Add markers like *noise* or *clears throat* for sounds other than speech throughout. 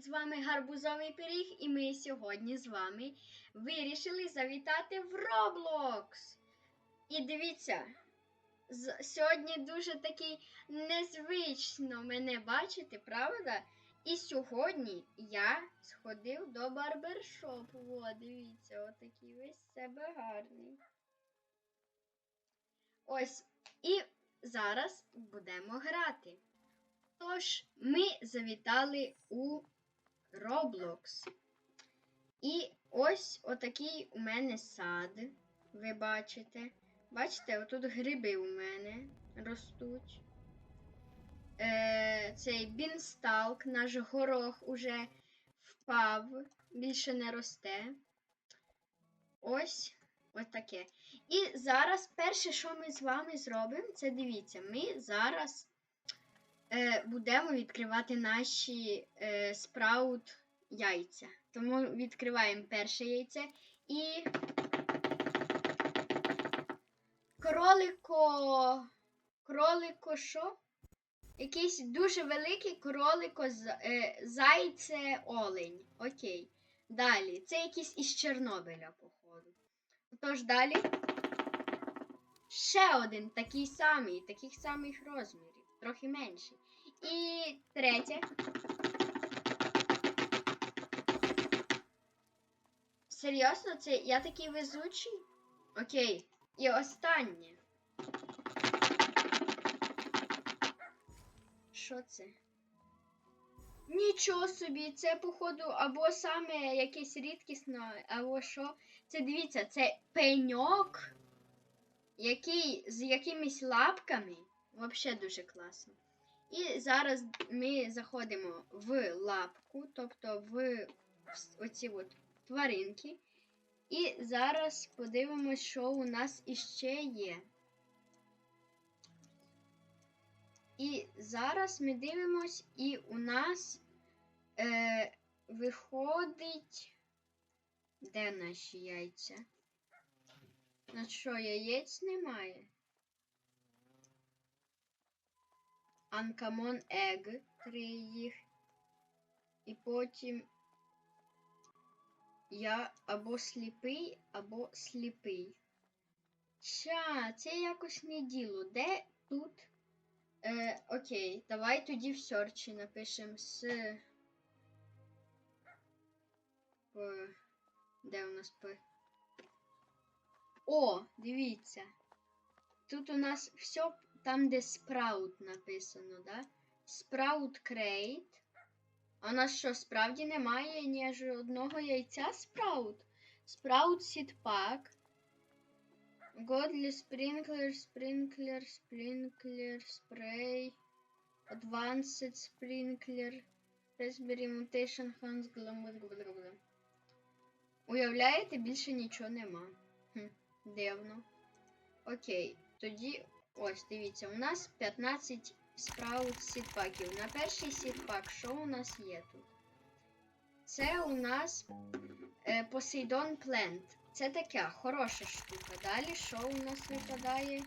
З вами Гарбузовий пиріг, і ми сьогодні з вами вирішили завітати в Roblox. І дивіться, сьогодні дуже такий незвично мене бачити, правда? І сьогодні я сходив до барбершопу. О, дивіться, отакий весь себе гарний. Ось, і зараз будемо грати. Тож, ми завітали у Roblox. І ось отакий у мене сад. Ви бачите. Бачите, отут гриби у мене ростуть. Е, цей бінсталк, наш горох уже впав, більше не росте. Ось ось таке. І зараз перше, що ми з вами зробимо, це дивіться, ми зараз е, будемо відкривати наші е, спраут яйця. Тому відкриваємо перше яйце і кролико. Кролико що? Якийсь дуже великий кролико з- е, зайце олень. Окей. Далі. Це якийсь із Чорнобиля, походу. Тож далі. Ще один такий самий, таких самих розмірів, трохи менший. І третє. Серйозно, це я такий везучий? Окей. І останнє. Що це? Нічого собі, це, походу, або саме якесь рідкісне, або що. Це дивіться, це пеньок, який з якимись лапками. Взагалі дуже класно. І зараз ми заходимо в лапку, тобто в оці от тваринки. І зараз подивимось, що у нас іще є. І зараз ми дивимось, і у нас е, виходить. Де наші яйця? На що, яєць немає? Uncommon Egg, три їх. І потім я або сліпий, або сліпий. Ща, це якось не діло. Де тут? Е, окей, давай тоді в серчі напишемо з. П. Де у нас П? О, дивіться. Тут у нас все там, де Sprout написано, да? Sprout Crate. А у нас що, справді немає ні одного яйця Sprout? Sprout Seed Pack. Godly Sprinkler, Sprinkler, Sprinkler, Spray. Advanced Sprinkler. Raspberry Mutation Hans Glam. Уявляєте, більше нічого нема. Хм, дивно. Окей, тоді ось дивіться, у нас 15 спраут сітпаків. На перший сітпак, що у нас є тут? Це у нас е, Poseidon Plant. Це така хороша штука. Далі що у нас випадає?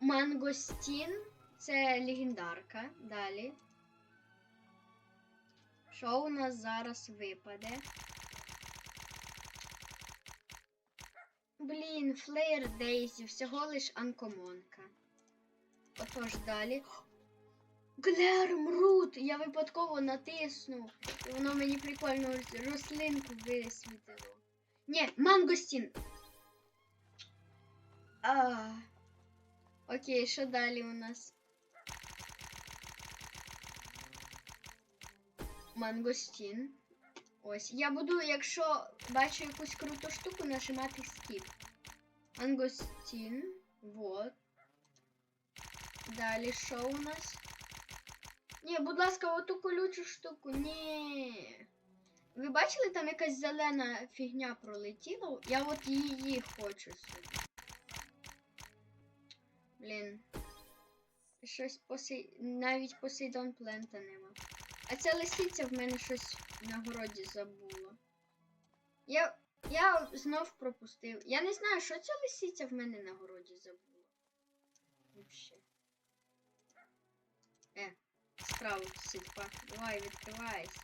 Мангостін. Це легендарка. Далі. Що у нас зараз випаде? Блін, Флеєр Дейзі, всього лиш анкомонка. Отож далі. Глермрут! Я випадково натиснув. І воно мені прикольно рослинку висвітило. Ні, мангостін. А. Окей, що далі у нас? Мангостін. Ось. Я буду, якщо бачу якусь круту штуку, нажимати скіп. Мангостін. Вот. Далі що у нас? Ні, будь ласка, оту колючу штуку. Ні. Ви бачили, там якась зелена фігня пролетіла? Я от її хочу собі. Блін. Щось посей... навіть Посейдон плента нема. А ця лисиця в мене щось на городі забула. Я. Я знов пропустив. Я не знаю, що ця лисиця в мене на городі забула. Вообще. Е, справа сидьба. Давай, відкривайся.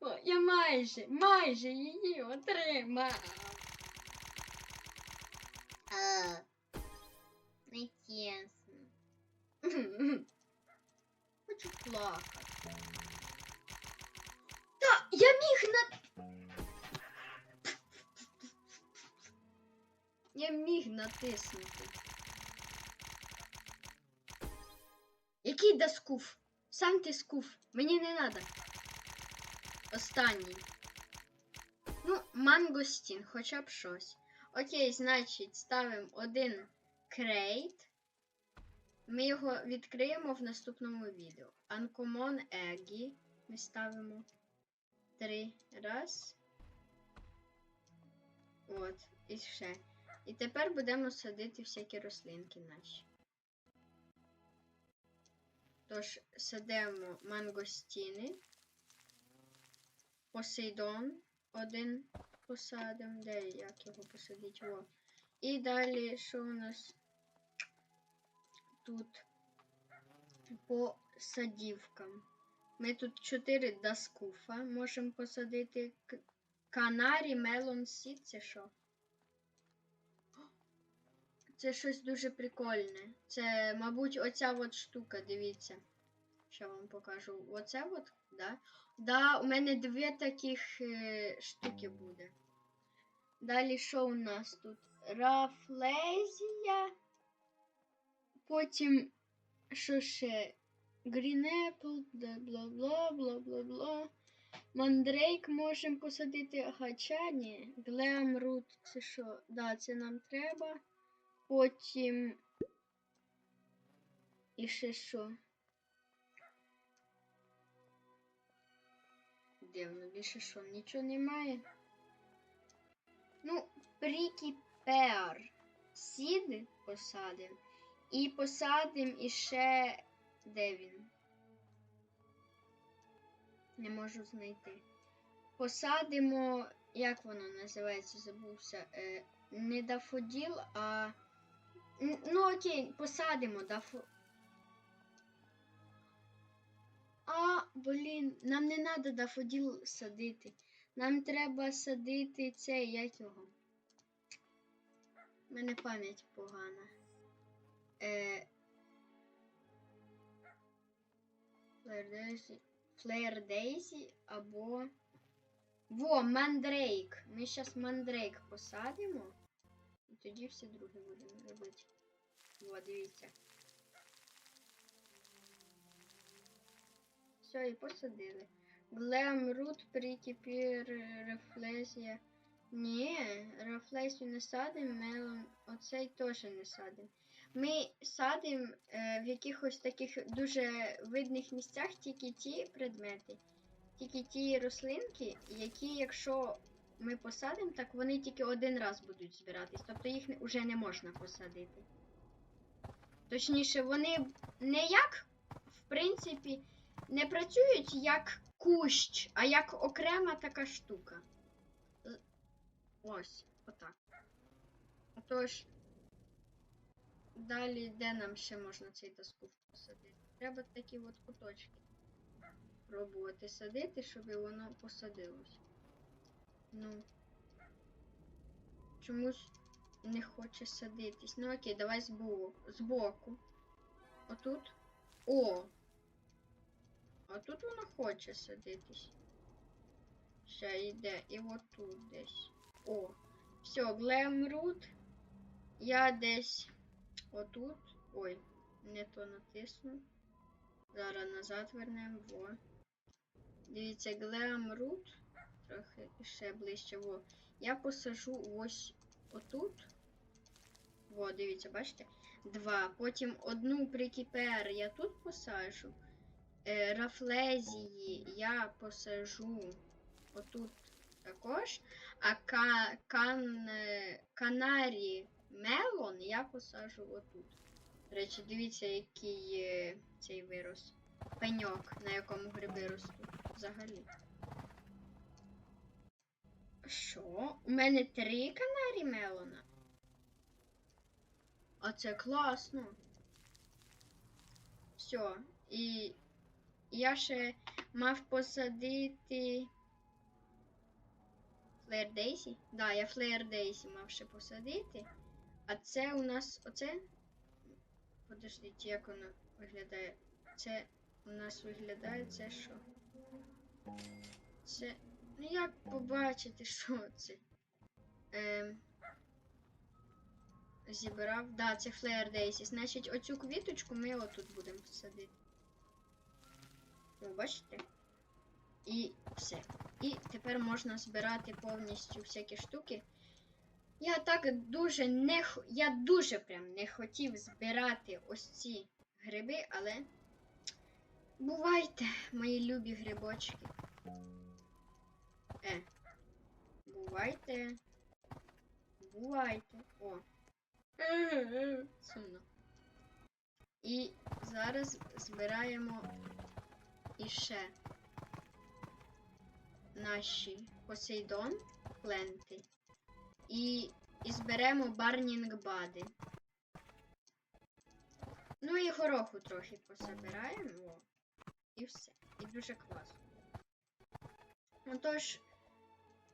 О, я майже, майже її отримав. Не чесно. *clears throat* Хочу плакати. Та, я міг на. Я міг натиснути. Який да скуф? Сам ти скуф. Мені не надо. Останній. Ну, мангостін, хоча б щось. Окей, значить, ставимо один крейт. Ми його відкриємо в наступному відео. Uncommon Eggy. Ми ставимо три раз. От, і ще. І тепер будемо садити всякі рослинки наші. Тож, садимо мангостіни. Посейдон один посадимо. Де як його посадити? О. І далі, що у нас тут по садівкам? Ми тут 4 даскуфа можемо посадити. Канарі, мелон сід, це що? Це щось дуже прикольне. Це, мабуть, оця от штука, дивіться. Що вам покажу. Оце от, да? Да, у мене дві таких е, штуки буде. Далі що у нас тут? Рафлезія. Потім що ще? Apple, бла бла бла бла бла. Мандрейк можемо посадити, хоча ні. Глемрут, це що? Да, це нам треба. Потім. І ще що? Дивно, більше що, нічого немає. Ну, прикіпер. Сід посадимо. І посадимо іще. Де він? Не можу знайти. Посадимо. Як воно називається? Забувся. Е, не дафоділ, а. Ну окей, посадимо дафо. А, блін, нам не треба дафоділ садити. Нам треба садити цей, як його. У мене пам'ять погана. Е... Флер Дейзі. Флеєр Дейзі або. Во, мандрейк. Ми зараз мандрейк посадимо. І тоді всі другі будемо робити. Во, дивіться. Все, і посадили. Глемрут, прикипір, рефлесія. Ні, рефлесію не садимо, мелон. Оцей теж не садимо. Ми садимо е, в якихось таких дуже видних місцях тільки ті предмети, тільки ті рослинки, які, якщо ми посадимо, так вони тільки один раз будуть збиратись. Тобто їх вже не можна посадити. Точніше, вони не як, в принципі, не працюють як кущ, а як окрема така штука. Ось, отак. Отож, далі де нам ще можна цей доску посадити? Треба такі от куточки пробувати садити, щоб воно посадилось. Ну, чомусь не хоче садитись. Ну окей, давай збоку. Отут. О! А тут воно хоче садитись. Ще йде. І отут десь. О. Все, глемрут. Я десь отут. Ой, не то натисну. Зараз назад вернемо. Во. Дивіться, глемрут. Трохи ще ближче. Во. Я посажу ось отут. Во, дивіться, бачите? Два. Потім одну прикіпер я тут посажу. Е, рафлезії я посажу отут також. А ка, кан, канарі мелон я посажу отут. До речі, дивіться, який цей вирос. Пеньок, на якому гриби ростуть взагалі. Що? У мене три канарі мелона? А це класно. Все. І я ще мав посадити. Флеєр Дейсі? Да, я Флеєр Дейсі мав ще посадити. А це у нас оце. Подождіть, як воно виглядає. Це у нас виглядає це що? Це. Ну як побачити, що це? Ем... Зібрав. Да, це Флеєр Дейсі. Значить, оцю квіточку ми отут будемо садити. Ви бачите? І все. І тепер можна збирати повністю всякі штуки. Я так дуже не я дуже прям не хотів збирати ось ці гриби, але бувайте, мої любі грибочки. Е. Бувайте. Бувайте. О. Сумно. І зараз збираємо іще наші Посейдон пленти. І, і зберемо барнінг бади. Ну і гороху трохи пособираємо. І все. І дуже класно. Отож,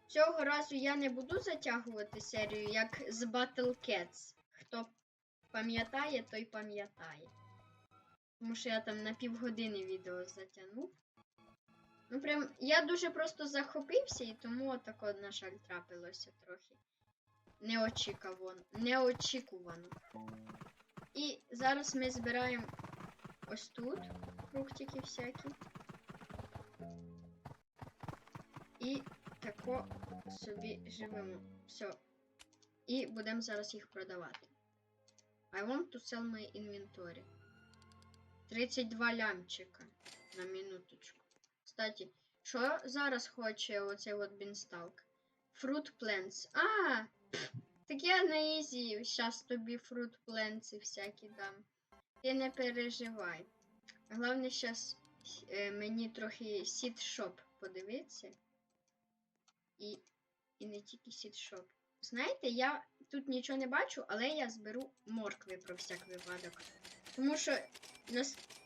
цього разу я не буду затягувати серію, як з Battle Cats. Хто пам'ятає, той пам'ятає. Тому що я там на півгодини відео затягнув. Ну, прям, я дуже просто захопився, і тому тако, на жаль, трапилося трохи. Неочікувано. Неочікувано. І зараз ми збираємо ось тут фруктики всякі. І тако собі живемо. Все. І будемо зараз їх продавати. I want to sell my inventory. 32 лямчика на минуточку. Кстати, що зараз хоче оцей от бінсталк? Fruit plants. А! пф, Так я на ізі. Щас тобі fruit plants всякі дам. Ти не переживай. Головне, щас е, мені трохи shop подивитися. І, і не тільки shop. Знаєте, я тут нічого не бачу, але я зберу моркви про всяк випадок. Тому що,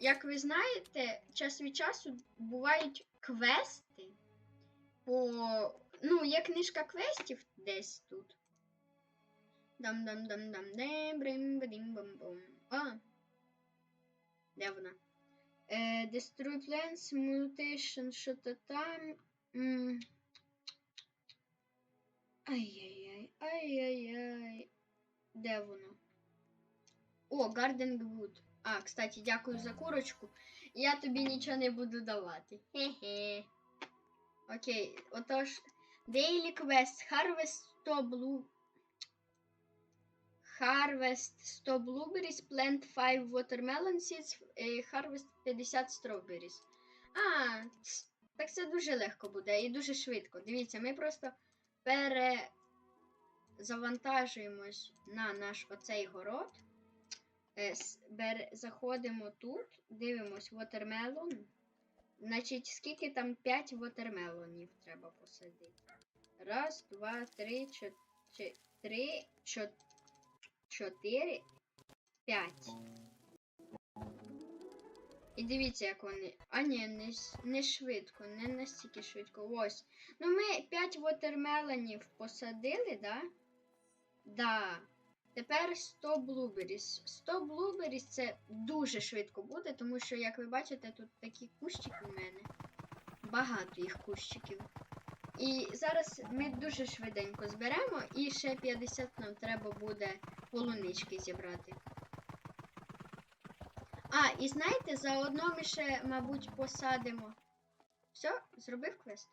як ви знаєте, час від часу бувають квести. По... Ну, є книжка квестів десь тут. дам дам дам дам дем брим бадім бам бом А. Де вона? Е, Destroy plants, mutation, що то там. Ай-яй-яй, ай-яй-яй. Де воно? О, Garden Wood. А, кстати, дякую за курочку. Я тобі нічого не буду давати. Хе-хе. Окей, отож. Daily Quest. Harvest 100 blue. Harvest 100 blueberries, plant 5 watermelon seeds, harvest 50 strawberries. А, так це дуже легко буде і дуже швидко. Дивіться, ми просто перезавантажуємось на наш оцей город. Е, заходимо тут, дивимось watermelon. Значить, скільки там 5 watermelonів треба посадити. Раз, два, три, чотири, три, чотири, п'ять. І дивіться, як вони. А ні, не, не швидко, не настільки швидко. Ось. Ну, ми 5 вотермелонів посадили, да? Да. Тепер 100 блуберіс. 100 блуберіс це дуже швидко буде, тому що, як ви бачите, тут такі кущики у мене. Багато їх кущиків. І зараз ми дуже швиденько зберемо, і ще 50 нам треба буде полунички зібрати. А, і знаєте, заодно ми ще, мабуть, посадимо. Все, зробив квест?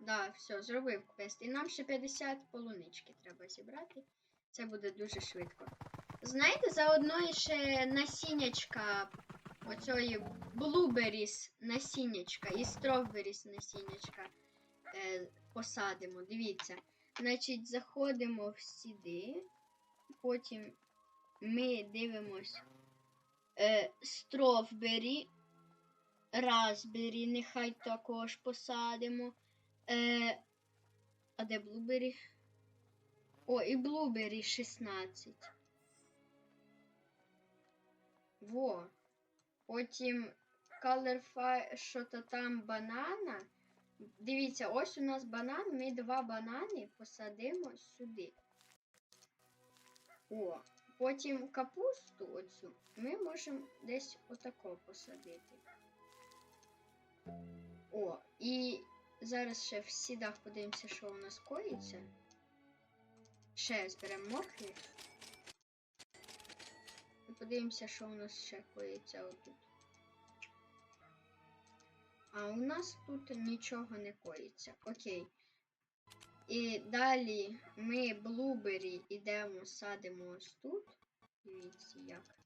Да, все, зробив квест. І нам ще 50 полунички треба зібрати. Це буде дуже швидко. Знаєте, заодно ще насіннячка оцої Blueberries насіннячка і Strawberries насіннячка е, посадимо. Дивіться. Значить, заходимо в сюди, потім ми дивимось е, Strawberry, Raspberry, нехай також посадимо. Е, а де Blueberry? О, і Blueberry 16. Во. Потім colorfy, що то там банана. Дивіться, ось у нас банан, ми два банани посадимо сюди. О, потім капусту оцю ми можемо десь отако посадити. О, і зараз ще в сідах подивимося, що у нас коїться. Ще зберемо моркві. І подивимося, що у нас ще коїться отут. А у нас тут нічого не коїться. Окей. І далі ми блубері йдемо, садимо ось тут. Дивіться як.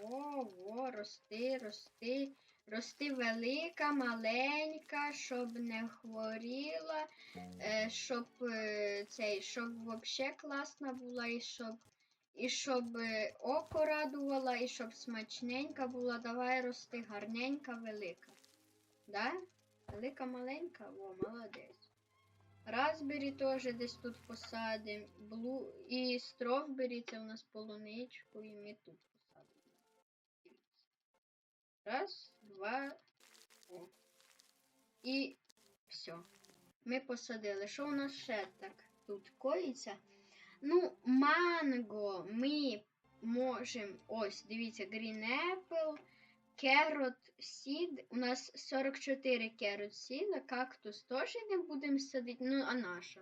Во, во, рости, рости. Рости велика, маленька, щоб не хворіла, е, щоб е, цей, щоб вообще класна була, і щоб, і щоб око радувала, і щоб смачненька була. Давай рости гарненька, велика. Да? Велика, маленька, о, молодець. Разбері теж десь тут посадимо. Блу... І стровбері це у нас полуничку, і ми тут посадимо. Раз, два. О. І все. Ми посадили. Що у нас ще так тут коїться? Ну, манго ми можемо. Ось, дивіться, Green Apple, Carrot Seed. У нас 44 Carrot Seed, кактус теж не будемо садити. Ну, а наша.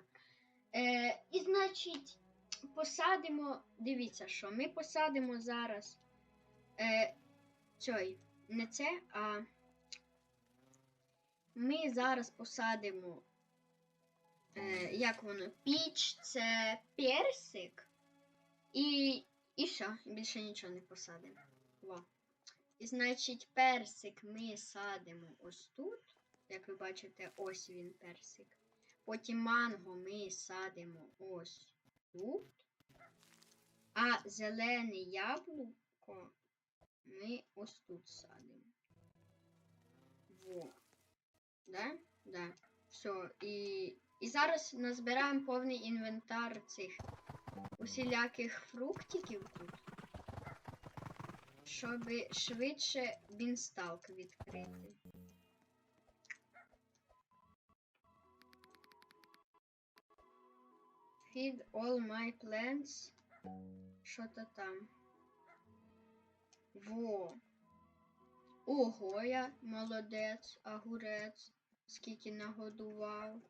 Е, і, значить, посадимо. Дивіться, що ми посадимо зараз. Е, цей, не це, а ми зараз посадимо, е, як воно, піч, це персик. І, і все, більше нічого не посадимо. Во. І значить, персик ми садимо ось тут. Як ви бачите, ось він персик. Потім манго ми садимо ось тут. А зелене яблуко ми ось тут садимо. Во. Да? Да. Все. І, і зараз назбираємо повний інвентар цих усіляких фруктиків тут. Щоб швидше бінсталк відкрити. Feed all my plants. Що то там? Во. Ого, я молодець, огурець. Скільки нагодував.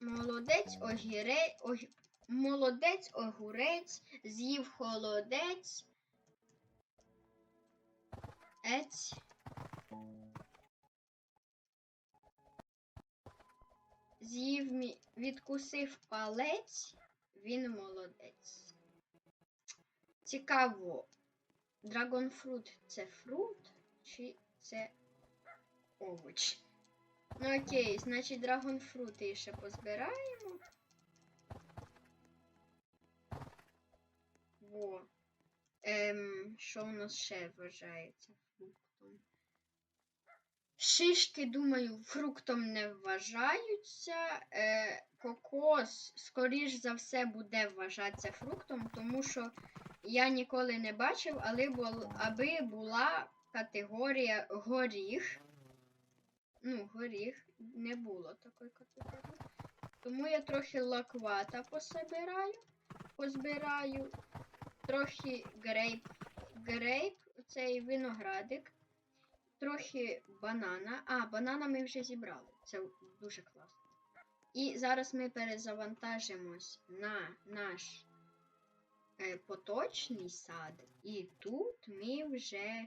Молодець, огірець, ог... молодець, огурець, з'їв холодець. Ець. З'їв мі... відкусив палець, він молодець. Цікаво, драгонфрут це фрукт чи це овоч? Ну окей, значить драгонфрути ще позбираємо. Во. Ем, що у нас ще вважається фруктом? Шишки, думаю, фруктом не вважаються. Е, кокос, скоріш за все, буде вважатися фруктом, тому що я ніколи не бачив, але бул, аби була категорія горіх. Ну, горіх не було такої категорії. Тому я трохи лаквата пособираю, позбираю, трохи грейп, грейп, цей виноградик, трохи банана. А, банана ми вже зібрали. Це дуже класно. І зараз ми перезавантажимось на наш е, поточний сад. І тут ми вже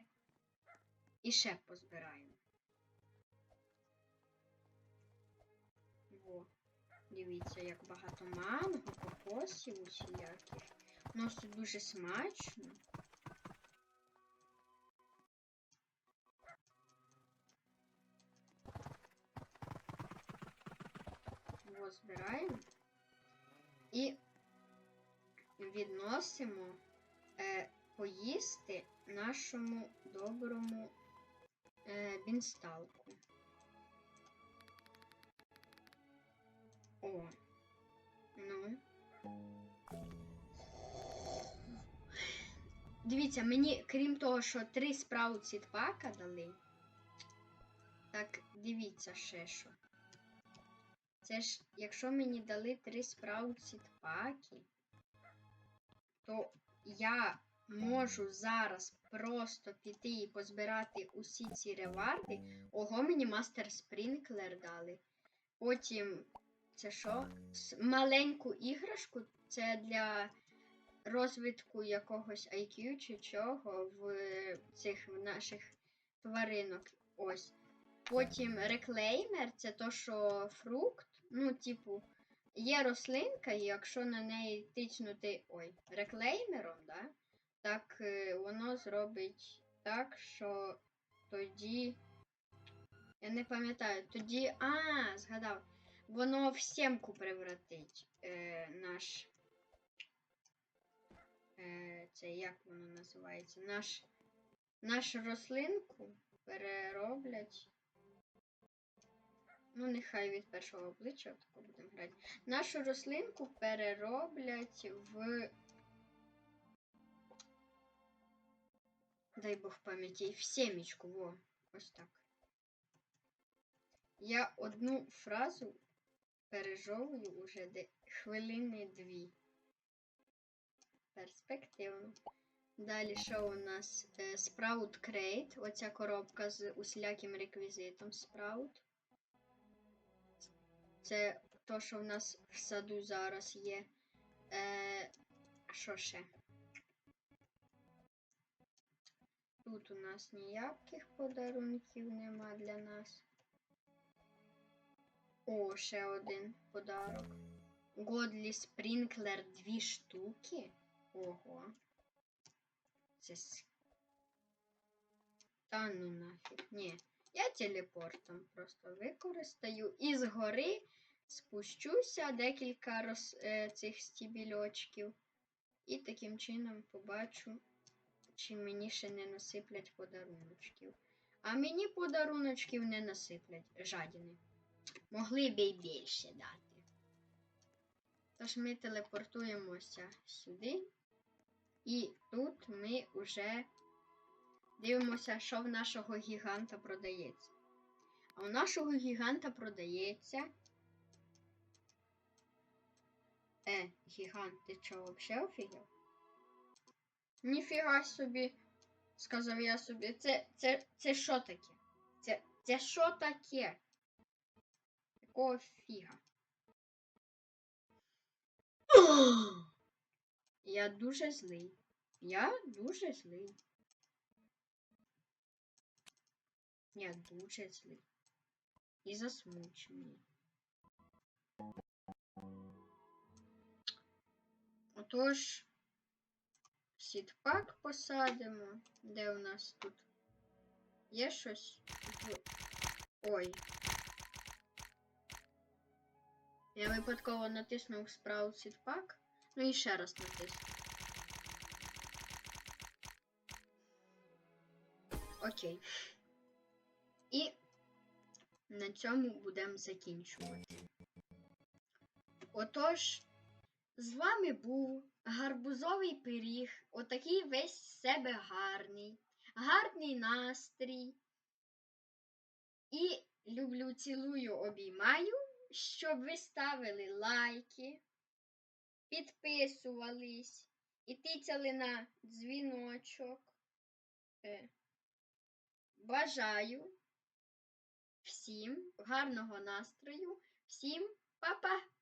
іще позбираємо. Дивіться, як багато манго, кокосів усіляких. У нас тут дуже смачно. Во, збираємо. І відносимо е, поїсти нашому доброму е, бінсталку. О. Ну. Дивіться, мені, крім того, що три спраут сітпака дали. Так, дивіться ще що. Це ж, якщо мені дали три спраут сітпаки, то я можу зараз просто піти і позбирати усі ці реварди. Ого, мені мастер спрінклер дали. Потім це що? Маленьку іграшку це для розвитку якогось IQ чи чого в цих наших тваринок. Ось. Потім реклеймер це то, що фрукт. Ну, типу, є рослинка, і якщо на неї тичнути ой, реклеймером, да, так е, воно зробить так, що тоді. Я не пам'ятаю, тоді. А, згадав. Воно в сімку превратить е, наш. Е, це як воно називається? Наш, нашу рослинку перероблять. Ну, нехай від першого обличчя тако будемо грати. Нашу рослинку перероблять в. Дай Бог пам'яті, в сімічку, во. Ось так. Я одну фразу пережовую уже де хвилини дві. Перспективно. Далі що у нас? Е, Sprout Crate. Оця коробка з усіляким реквізитом Sprout. Це то, що в нас в саду зараз є. Е, що ще? Тут у нас ніяких подарунків нема для нас. О, ще один подарок. Годлі Спрінклер дві штуки. Ого. Це с... Та ну нафіг. Ні. Я телепортом просто використаю і згори спущуся декілька роз... е, цих стібільочків. І таким чином побачу, чи мені ще не насиплять подаруночків. А мені подаруночків не насиплять жадіни. Могли б й більше дати. Тож ми телепортуємося сюди. І тут ми вже дивимося, що в нашого гіганта продається. А у нашого гіганта продається. Е, гігант, ти чого взагалі офігел? Ніфіга собі, сказав я собі. Це, це, це що таке? Це, це що таке? Якого фіга? Я дуже злий. Я дуже злий. Я дуже злий. І засмучений. Отож, сітпак посадимо. Де у нас тут? Є щось? Ой. Я випадково натиснув справу сітпак. Ну і ще раз натисну. Окей. І на цьому будемо закінчувати. Отож, з вами був гарбузовий пиріг. Отакий весь себе гарний, гарний настрій. І люблю, цілую, обіймаю, щоб ви ставили лайки, підписувались і тицяли на дзвіночок. Е, Бажаю всім гарного настрою, всім па-па!